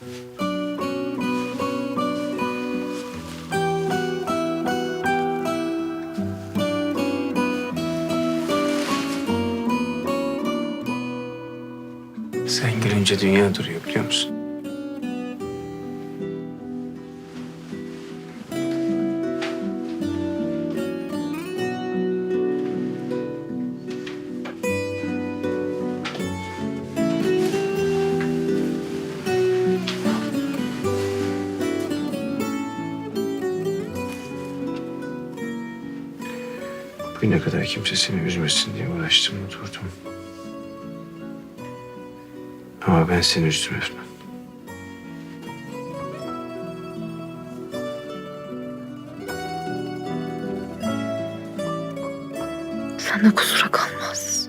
Sen gülünce dünya duruyor biliyor musun? Bugüne kadar kimse seni üzmesin diye uğraştım durdum. Ama ben seni üzdüm Efnan. Sen de kusura kalmaz.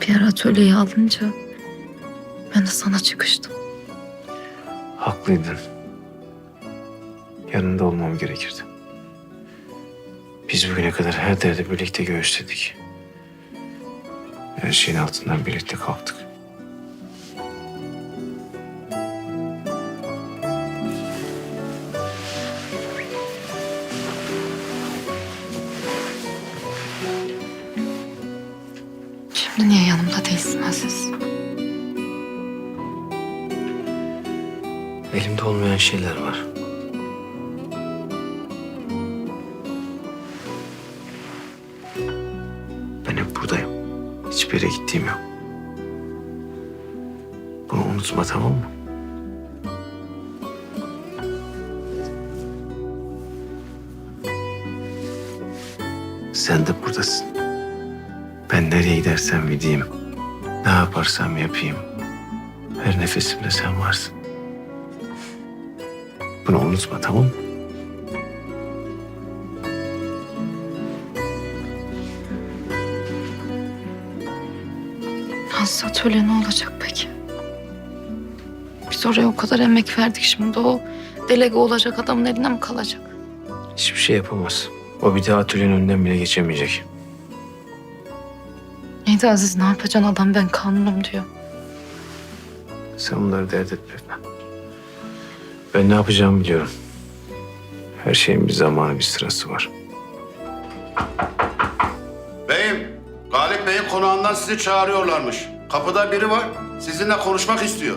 Bir ara atölyeyi alınca ben de sana çıkıştım. Haklıydın. Yanında olmam gerekirdi. Biz bugüne kadar her derdi birlikte göğüsledik. Her şeyin altından birlikte kalktık. Şimdi niye yanımda değilsin Aziz? Elimde olmayan şeyler var. Hiçbir yere gittiğim yok. Bunu unutma tamam mı? Sen de buradasın. Ben nereye gidersem gideyim, ne yaparsam yapayım. Her nefesimde sen varsın. Bunu unutma tamam mı? Aziz atölye ne olacak peki? Biz oraya o kadar emek verdik şimdi o delege olacak adamın eline mi kalacak? Hiçbir şey yapamaz. O bir daha atölyenin önünden bile geçemeyecek. Neydi Aziz ne yapacaksın adam ben kanunum diyor. Sen bunları dert etme. Ben ne yapacağımı biliyorum. Her şeyin bir zamanı, bir sırası var. Beyim, Galip Bey'in konağından sizi çağırıyorlarmış. Kapıda biri var, sizinle konuşmak istiyor.